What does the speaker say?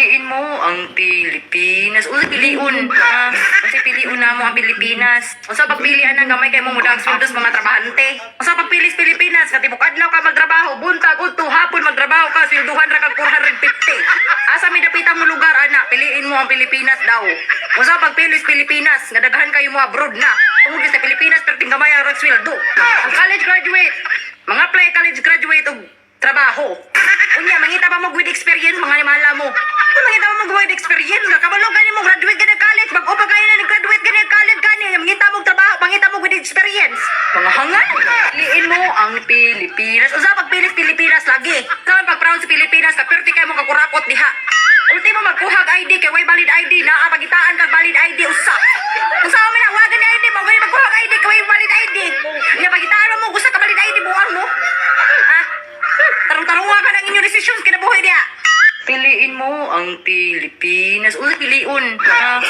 Piliin mo ang Pilipinas. Uy, piliun. Ah, kasi piliun na mo ang Pilipinas. O sa pagpilian ng gamay kay mo mudang sweldos mga trabahante. O sa pagpilis Pilipinas, katibok adlaw ka magtrabaho, buntag udto hapon magtrabaho ka, swelduhan ra kag 450. Asa mi dapita mo lugar ana, piliin mo ang Pilipinas daw. O sa pagpilis Pilipinas, nga daghan kayo mo abroad na. Tungod sa Pilipinas perting gamay ang sweldo. Ang college graduate, mga apply college graduate og trabaho. Unya, mangita pa mo with experience, mga nimala mo. Kung mangita pa mo with experience, nga kabalo gani mo graduate gani college, mag upa kayo na nag-graduate gani college gani, mangita mo trabaho, mangita mo with experience. Mga hangal, liin mo ang Pilipinas. Usa pag pilis Pilipinas lagi. Kaman pag proud sa Pilipinas, kapirti kayo mo kakurakot diha. Ultimo magkuhag ID kay way valid ID na pagitaan kag valid ID usa. Usa mo na wagan ni ID mo, way magkuhag ID kay way valid ID. Nya pagitaan mo usa ka valid ID buang mo. Ha? Tarong-tarunga ka inyong decisions kinabuhi niya. Piliin mo ang Pilipinas. Uy, piliun. Ah,